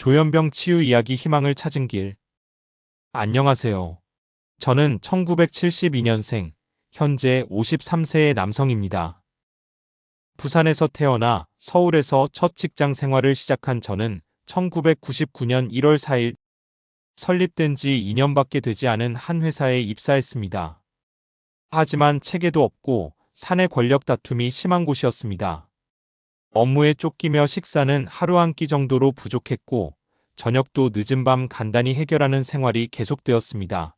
조현병 치유 이야기 희망을 찾은 길. 안녕하세요. 저는 1972년생, 현재 53세의 남성입니다. 부산에서 태어나 서울에서 첫 직장 생활을 시작한 저는 1999년 1월 4일 설립된 지 2년밖에 되지 않은 한 회사에 입사했습니다. 하지만 체계도 없고 사내 권력 다툼이 심한 곳이었습니다. 업무에 쫓기며 식사는 하루 한 끼 정도로 부족했고 저녁도 늦은 밤 간단히 해결하는 생활이 계속되었습니다.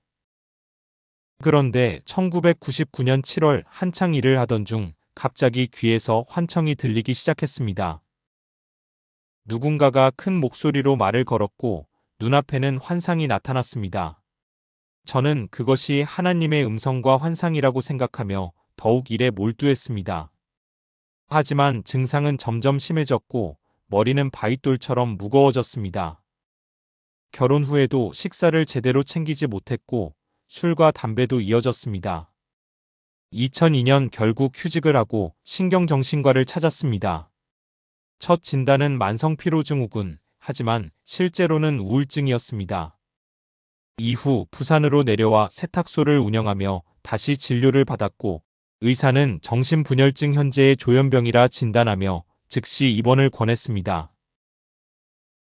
그런데 1999년 7월 한창 일을 하던 중 갑자기 귀에서 환청이 들리기 시작했습니다. 누군가가 큰 목소리로 말을 걸었고 눈앞에는 환상이 나타났습니다. 저는 그것이 하나님의 음성과 환상이라고 생각하며 더욱 일에 몰두했습니다. 하지만 증상은 점점 심해졌고 머리는 바위돌처럼 무거워졌습니다. 결혼 후에도 식사를 제대로 챙기지 못했고 술과 담배도 이어졌습니다. 2002년 결국 휴직을 하고 신경정신과를 찾았습니다. 첫 진단은 만성피로증후군, 하지만 실제로는 우울증이었습니다. 이후 부산으로 내려와 세탁소를 운영하며 다시 진료를 받았고 의사는 정신분열증 현재의 조현병이라 진단하며 즉시 입원을 권했습니다.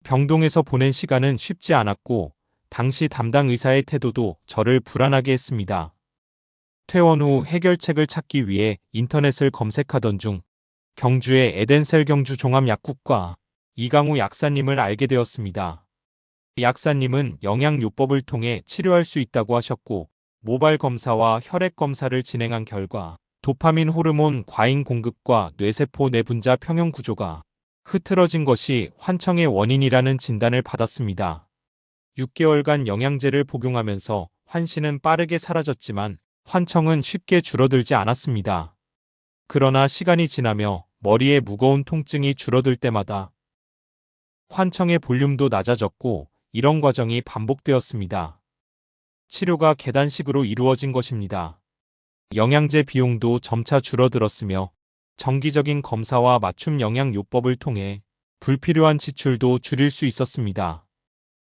병동에서 보낸 시간은 쉽지 않았고 당시 담당 의사의 태도도 저를 불안하게 했습니다. 퇴원 후 해결책을 찾기 위해 인터넷을 검색하던 중 경주의 에덴셀 경주 종합약국과 이강우 약사님을 알게 되었습니다. 약사님은 영양요법을 통해 치료할 수 있다고 하셨고 모발 검사와 혈액 검사를 진행한 결과 도파민 호르몬 과잉 공급과 뇌세포 내분자 평형 구조가 흐트러진 것이 환청의 원인이라는 진단을 받았습니다. 6개월간 영양제를 복용하면서 환시는 빠르게 사라졌지만 환청은 쉽게 줄어들지 않았습니다. 그러나 시간이 지나며 머리에 무거운 통증이 줄어들 때마다 환청의 볼륨도 낮아졌고 이런 과정이 반복되었습니다. 치료가 계단식으로 이루어진 것입니다. 영양제 비용도 점차 줄어들었으며 정기적인 검사와 맞춤 영양 요법을 통해 불필요한 지출도 줄일 수 있었습니다.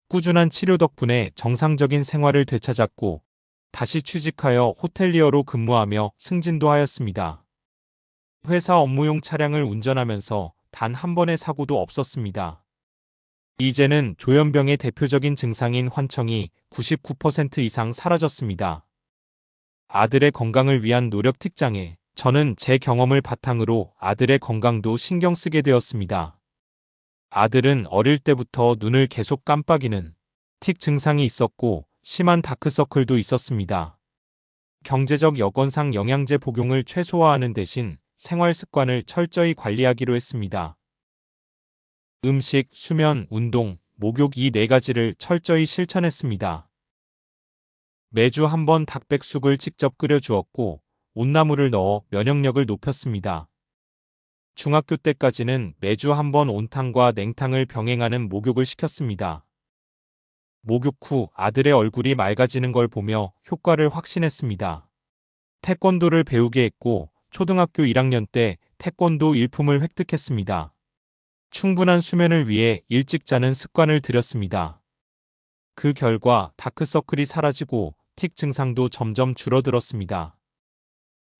꾸준한 치료 덕분에 정상적인 생활을 되찾았고 다시 취직하여 호텔리어로 근무하며 승진도 하였습니다. 회사 업무용 차량을 운전하면서 단 한 번의 사고도 없었습니다. 이제는 조현병의 대표적인 증상인 환청이 99% 이상 사라졌습니다. 아들의 건강을 위한 노력 특장에 저는 제 경험을 바탕으로 아들의 건강도 신경 쓰게 되었습니다. 아들은 어릴 때부터 눈을 계속 깜빡이는 틱 증상이 있었고 심한 다크서클도 있었습니다. 경제적 여건상 영양제 복용을 최소화하는 대신 생활 습관을 철저히 관리하기로 했습니다. 음식, 수면, 운동, 목욕 이 네 가지를 철저히 실천했습니다. 매주 한 번 닭백숙을 직접 끓여 주었고 온나물을 넣어 면역력을 높였습니다. 중학교 때까지는 매주 한 번 온탕과 냉탕을 병행하는 목욕을 시켰습니다. 목욕 후 아들의 얼굴이 맑아지는 걸 보며 효과를 확신했습니다. 태권도를 배우게 했고 초등학교 1학년 때 태권도 일품을 획득했습니다. 충분한 수면을 위해 일찍 자는 습관을 들였습니다. 그 결과 다크서클이 사라지고 틱 증상도 점점 줄어들었습니다.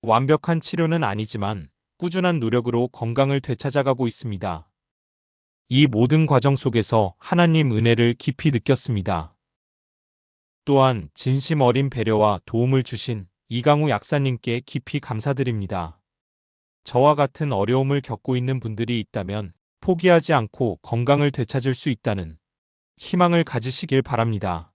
완벽한 치료는 아니지만 꾸준한 노력으로 건강을 되찾아가고 있습니다. 이 모든 과정 속에서 하나님 은혜를 깊이 느꼈습니다. 또한 진심 어린 배려와 도움을 주신 이강우 약사님께 깊이 감사드립니다. 저와 같은 어려움을 겪고 있는 분들이 있다면 포기하지 않고 건강을 되찾을 수 있다는 희망을 가지시길 바랍니다.